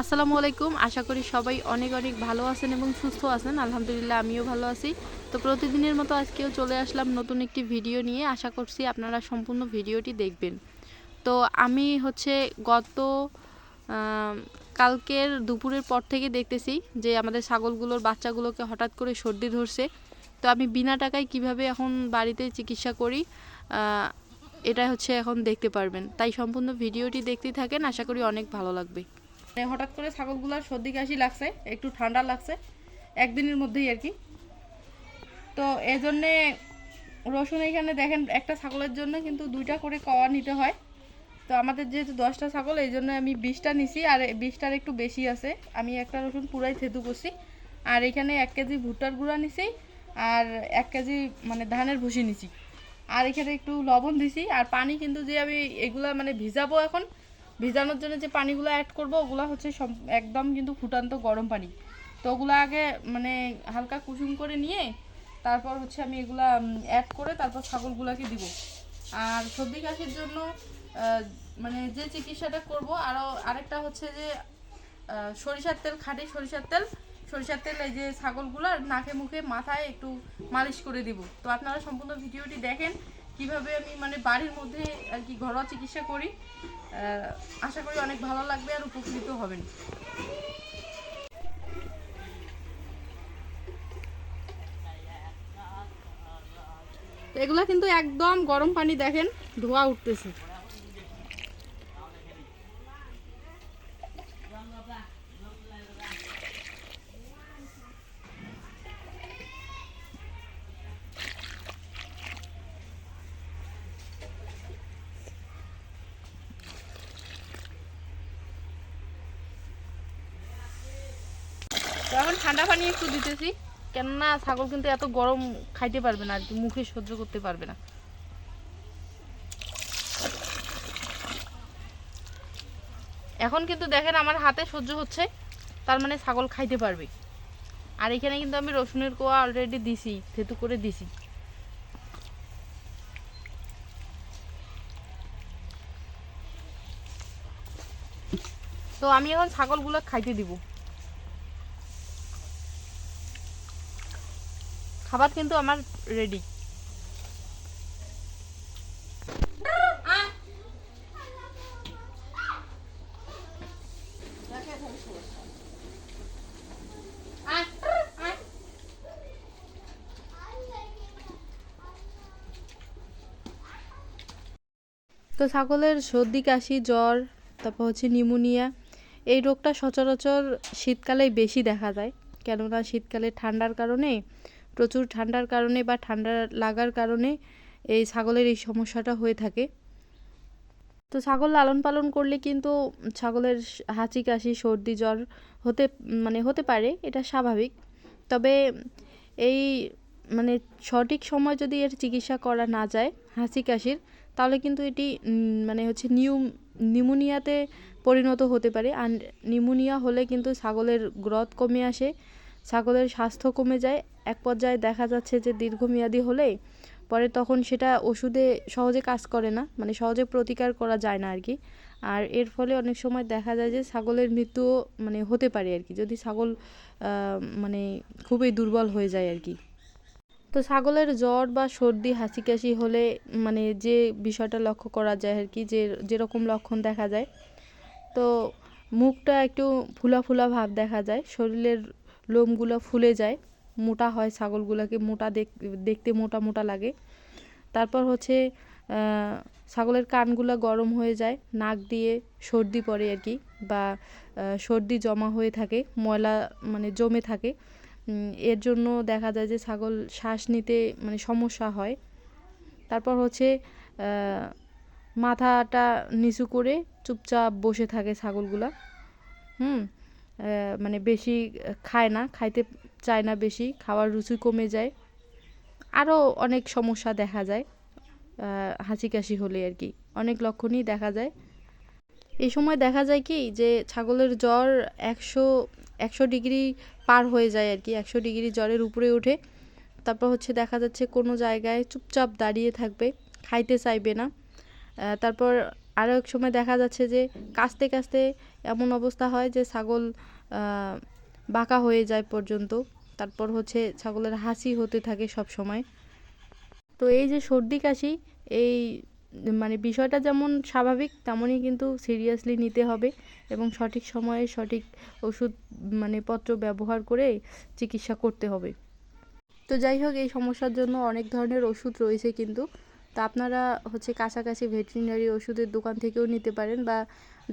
আসসালামু আলাইকুম। আশা করি সবাই অনেক অনেক ভালো আছেন এবং সুস্থ আছেন। আলহামদুলিল্লাহ, আমিও ভালো আছি। তো প্রতিদিনের মতো আজকেও চলে আসলাম নতুন একটি ভিডিও নিয়ে। আশা করছি আপনারা সম্পূর্ণ ভিডিওটি দেখবেন। তো আমি হচ্ছে গত কালকের দুপুরের পর থেকে দেখতেছি যে আমাদের ছাগলগুলোর বাচ্চাগুলোকে হঠাৎ করে সর্দি ধরছে। তো আমি বিনা টাকায় কীভাবে এখন বাড়িতে চিকিৎসা করি এটা হচ্ছে এখন দেখতে পারবেন। তাই সম্পূর্ণ ভিডিওটি দেখতেই থাকেন। আশা করি অনেক ভালো লাগবে। হঠাৎ করে ছাগলগুলার সর্দি কাশি লাগছে, একটু ঠান্ডা লাগছে, একদিনের মধ্যেই আর কি। তো এই জন্যে রসুন এখানে দেখেন, একটা ছাগলের জন্য কিন্তু দুইটা করে কওয়া নিতে হয়। তো আমাদের যেহেতু দশটা ছাগল এই জন্য আমি বিশটা নিছি, আর বিশটার একটু বেশি আছে। আমি একটা রসুন পুরাই থেতু করছি, আর এখানে এক কেজি ভুট্টার গুঁড়া নিছি, আর এক কেজি মানে ধানের ভুসি নিছি। আর এখানে একটু লবণ দিছি, আর পানি কিন্তু যে আমি এগুলা মানে ভিজাবো এখন ভিজানোর জন্য যে পানিগুলো অ্যাড করব, ওগুলো হচ্ছে একদম কিন্তু ফুটান্ত গরম পানি। তো ওগুলো আগে মানে হালকা কুসুম করে নিয়ে, তারপর হচ্ছে আমি এগুলা অ্যাড করে তারপর ছাগলগুলোকে দিব। আর সর্দি কাশির জন্য মানে যে চিকিৎসাটা করব আরও আরেকটা হচ্ছে যে সরিষার তেল, খাঁটি সরিষার তেল। সরিষার তেল এই যে ছাগলগুলার নাকে মুখে মাথায় একটু মালিশ করে দিব। তো আপনারা সম্পূর্ণ ভিডিওটি দেখেন, কীভাবে আমি মানে বাড়ির মধ্যে আর কি ঘরোয়া চিকিৎসা করি। আশা করি অনেক ভালো লাগবে আর উপকৃত হবেন। এগুলা কিন্তু একদম গরম পানি দেখেন, ধোয়া উঠতেছে। এখন ঠান্ডা পানি একটু দিতেছি। কেননা ছাগল কিন্তু এত গরম খাইতে পারবে না আর কি মুখে সহ্য করতে পারবে না। এখন কিন্তু দেখেন আমার হাতে সহ্য হচ্ছে, তার মানে ছাগল খাইতে পারবে। আর এখানে কিন্তু আমি রসুনের কোয়া অলরেডি দিছি, থেতু করে দিছি। তো আমি এখন ছাগলগুলো খাইতে দিব। খাবার কিন্তু আমার রেডি তো ছাগলের সর্দি, কাশি, জ্বর, তারপর হচ্ছে নিউমোনিয়া এই রোগটা সচরাচর শীতকালেই বেশি দেখা যায়। কেননা শীতকালে ঠান্ডার কারণে প্রচুর ঠান্ডার কারণে বা ঠান্ডা লাগার কারণে এই ছাগলের এই সমস্যাটা হয়ে থাকে। তো ছাগল লালন পালন করলে কিন্তু ছাগলের হাঁচি, কাশি, সর্দি, জ্বর হতে মানে হতে পারে, এটা স্বাভাবিক। তবে এই মানে সঠিক সময় যদি এর চিকিৎসা করা না যায়, হাঁচি, কাশির, তাহলে কিন্তু এটি মানে হচ্ছে নিউ নিউমোনিয়াতে পরিণত হতে পারে। আর নিউমোনিয়া হলে কিন্তু ছাগলের গ্রথ কমে আসে। ছাগলের স্বাস্থ্য কমে যায়। এক পর্যায়ে দেখা যাচ্ছে যে দীর্ঘমেয়াদী হলে পরে তখন সেটা ওষুধে সহজে কাজ করে না মানে সহজে প্রতিকার করা যায় না আর কি। আর এর ফলে অনেক সময় দেখা যায় যে ছাগলের মৃত্যুও মানে হতে পারে আর কি, যদি ছাগল মানে খুবই দুর্বল হয়ে যায় আর কি। তো ছাগলের জ্বর বা সর্দি হাঁচি কাশি হলে মানে যে বিষয়টা লক্ষ্য করা যায় আর কি, যে যেরকম লক্ষণ দেখা যায়। তো মুখটা একটু ফুলা ফুলা ভাব দেখা যায়, শরীরের লোমগুলো ফুলে যায়, মোটা হয় ছাগলগুলোকে, মোটা দেখ, দেখতে মোটা মোটা লাগে। তারপর হচ্ছে ছাগলের কানগুলো গরম হয়ে যায়, নাক দিয়ে সর্দি পড়ে আর কি, বা সর্দি জমা হয়ে থাকে, ময়লা মানে জমে থাকে। এর জন্য দেখা যায় যে ছাগল শ্বাস নিতে মানে সমস্যা হয়। তারপর হচ্ছে মাথাটা নিচু করে চুপচাপ বসে থাকে ছাগলগুলা। হুম? মানে বেশি খায় না, খাইতে চায় না বেশি, খাওয়ার রুচি কমে যায়। আরও অনেক সমস্যা দেখা যায় হাঁচি কাশি হলে আর কি। অনেক লক্ষণই দেখা যায়। এই সময় দেখা যায় কি যে ছাগলের জ্বর একশো একশো ডিগ্রি পার হয়ে যায় আর কি, একশো ডিগ্রি জ্বরের উপরে উঠে তারপর হচ্ছে দেখা যাচ্ছে কোনো জায়গায় চুপচাপ দাঁড়িয়ে থাকবে, খাইতে চাইবে না। তারপর আরও এক সময় দেখা যাচ্ছে যে কাস্তে কাস্তে এমন অবস্থা হয় যে ছাগল বাঁকা হয়ে যায় পর্যন্ত। তারপর হচ্ছে ছাগলের হাসি হতে থাকে সব সময় তো এই যে সর্দি কাশি, এই মানে বিষয়টা যেমন স্বাভাবিক, তেমনই কিন্তু সিরিয়াসলি নিতে হবে এবং সঠিক সময়ে সঠিক ওষুধ মানে পত্র ব্যবহার করে চিকিৎসা করতে হবে। তো যাই হোক, এই সমস্যার জন্য অনেক ধরনের ওষুধ রয়েছে কিন্তু। তা আপনারা হচ্ছে কাছাকাছি ভেটেরিনারি ওষুধের দোকান থেকেও নিতে পারেন বা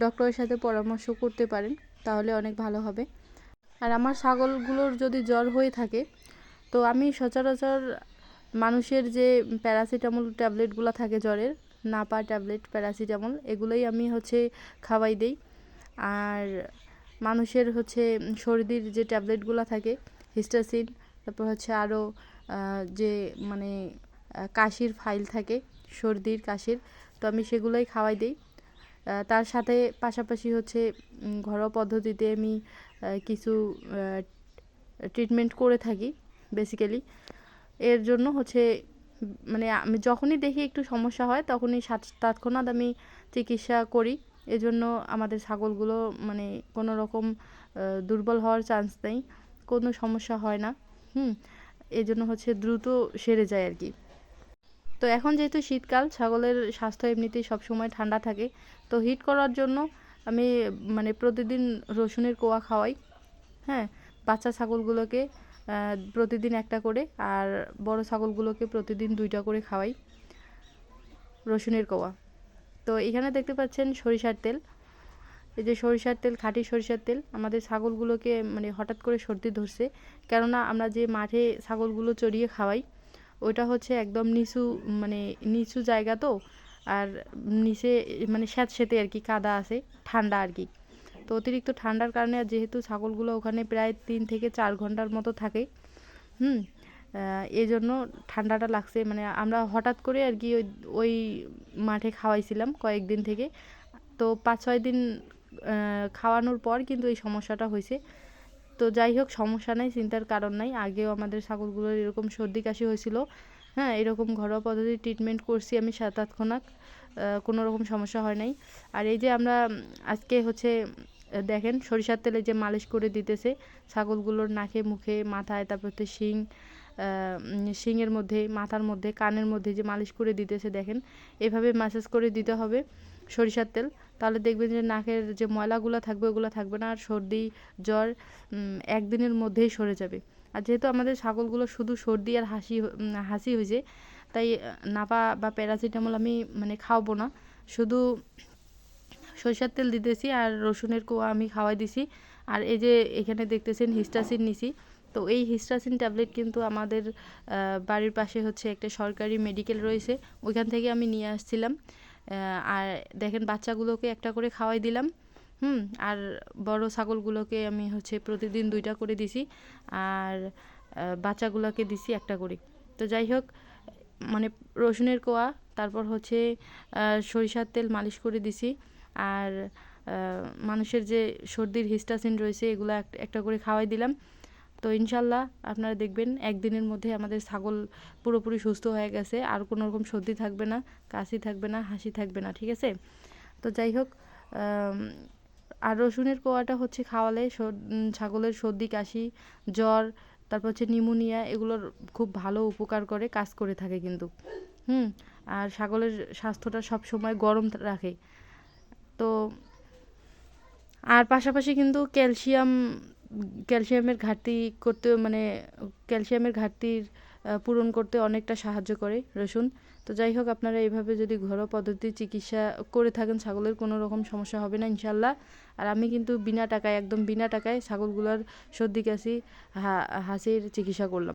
ডক্টরের সাথে পরামর্শ করতে পারেন, তাহলে অনেক ভালো হবে। আর আমার ছাগলগুলোর যদি জ্বর হয়ে থাকে, তো আমি সচরাচর মানুষের যে প্যারাসিটামল ট্যাবলেটগুলো থাকে জ্বরের, নাপা ট্যাবলেট, প্যারাসিটামল, এগুলোই আমি হচ্ছে খাওয়াই দেই। আর মানুষের হচ্ছে সর্দির যে ট্যাবলেটগুলো থাকে, হিস্টাসিন, তারপর হচ্ছে আরও যে মানে কাশির ফাইল থাকে, সর্দির, কাশির। তো আমি সেগুলোই খাওয়াই দিই। তার সাথে পাশাপাশি হচ্ছে ঘরোয়া পদ্ধতিতে আমি কিছু ট্রিটমেন্ট করে থাকি বেসিক্যালি এর জন্য হচ্ছে মানে আমি যখনই দেখি একটু সমস্যা হয়, তখনই তৎক্ষণাৎ আমি চিকিৎসা করি। এজন্য আমাদের ছাগলগুলো মানে কোনো রকম দুর্বল হওয়ার চান্স নেই, কোনো সমস্যা হয় না। হুম, এজন্য হচ্ছে দ্রুত সেরে যায় আর কি। তো এখন যেহেতু শীতকাল, ছাগলের স্বাস্থ্য এমনিতেই সবসময় ঠান্ডা থাকে। তো হিট করার জন্য আমি মানে প্রতিদিন রসুনের কোয়া খাওয়াই হ্যাঁ? বাচ্চা ছাগলগুলোকে প্রতিদিন একটা করে আর বড় ছাগলগুলোকে প্রতিদিন দুইটা করে খাওয়াই রসুনের কোয়া। তো এখানে দেখতে পাচ্ছেন সরিষার তেল। এই যে সরিষার তেল, খাঁটি সরিষার তেল, আমাদের ছাগলগুলোকে মানে হঠাৎ করে সর্দি ধরছে। কেননা আমরা যে মাঠে ছাগলগুলো চড়িয়ে খাওয়াই ওইটা হচ্ছে একদম নিচু মানে নিচু জায়গা তো, আর নিচে মানে স্যাঁতসেঁতে আর কি কাদা আছে, ঠান্ডা আর কি। তো অতিরিক্ত ঠান্ডার কারণে আর যেহেতু ছাগলগুলো ওখানে প্রায় তিন থেকে চার ঘণ্টার মতো থাকে, হুম এই জন্য ঠান্ডাটা লাগছে। মানে আমরা হঠাৎ করে আর কি ওই ওই মাঠে খাওয়াইছিলাম কয়েকদিন থেকে। তো পাঁচ ছয় দিন খাওয়ানোর পর কিন্তু এই সমস্যাটা হয়েছে। তো যাই হোক, সমস্যা নাই, চিন্তার কারণ নাই। আগেও আমাদের ছাগলগুলোর এরকম সর্দি কাশি হয়েছিল। হ্যাঁ এরকম ঘরোয়া পদ্ধতি ট্রিটমেন্ট করছি আমি তৎক্ষণাৎ কোনো রকম সমস্যা হয় নাই। আর এই যে আমরা আজকে হচ্ছে, দেখেন সরিষার তেলে যে মালিশ করে দিতেছে ছাগলগুলোর নাকে, মুখে, মাথায়, তারপর হচ্ছে শিং শিংয়ের মধ্যে, মাথার মধ্যে, কানের মধ্যে যে মালিশ করে দিতেছে, দেখেন। এভাবে ম্যাসাজ করে দিতে হবে। সরিষার তেল, তাহলে দেখবেন যে নাকের যে ময়লাগুলো থাকবে, ওগুলো থাকবে না, আর সর্দি, জ্বর একদিনের মধ্যেই সরে যাবে। আর যেহেতু আমাদের ছাগলগুলো শুধু সর্দি আর হাসি হাসি হয়েছে, তাই নাপা বা প্যারাসিটামল আমি মানে খাওয়াবো না। শুধু সরিষার তেল দিতেছি আর রসুনের কোয়া আমি খাওয়াই দিছি। আর এই যে এখানে দেখতেছেন হিস্টাসিন নিছি। তো এই হিস্টাসিন ট্যাবলেট কিন্তু আমাদের বাড়ির পাশে হচ্ছে একটা সরকারি মেডিকেল রয়েছে। ওইখান থেকে আমি নিয়ে আসছিলাম। আর দেখেন বাচ্চাগুলোকে একটা করে খাওয়াই দিলাম, হুম, আর বড় ছাগলগুলোকে আমি হচ্ছে প্রতিদিন দুইটা করে দিছি, আর বাচ্চাগুলোকে দিছি একটা করে। তো যাই হোক মানে রসুনের কোয়া, তারপর হচ্ছে সরিষার তেল মালিশ করে দিছি, আর মানুষের যে সর্দির হিস্টাসিন রয়েছে, এগুলো এক- একটা করে খাওয়াই দিলাম। তো ইনশাল্লাহ আপনারা দেখবেন, একদিনের মধ্যে আমাদের ছাগল পুরোপুরি সুস্থ হয়ে গেছে, আর কোনো রকম সর্দি থাকবে না, কাশি থাকবে না, হাসি থাকবে না, ঠিক আছে? তো যাই হোক আর রসুনের কোয়াটা হচ্ছে খাওয়ালে ছাগলের সর্দি, কাশি, জ্বর, তারপর হচ্ছে নিউমোনিয়া এগুলোর খুব ভালো উপকার করে, কাজ করে থাকে কিন্তু। হুম? আর ছাগলের স্বাস্থ্যটা সব সময় গরম রাখে। তো, আর পাশাপাশি কিন্তু ক্যালসিয়াম ক্যালসিয়ামের ঘাটতি করতে মানে ক্যালসিয়ামের ঘাটতির পূরণ করতে অনেকটা সাহায্য করে রসুন। তো যাই হোক, আপনারা এইভাবে যদি ঘরোয়া পদ্ধতি চিকিৎসা করে থাকেন, ছাগলের কোনো রকম সমস্যা হবে না ইনশাল্লাহ আর আমি কিন্তু বিনা টাকায়, একদম বিনা টাকায় ছাগলগুলোর সর্দি, কাশি হাসির চিকিৎসা করলাম।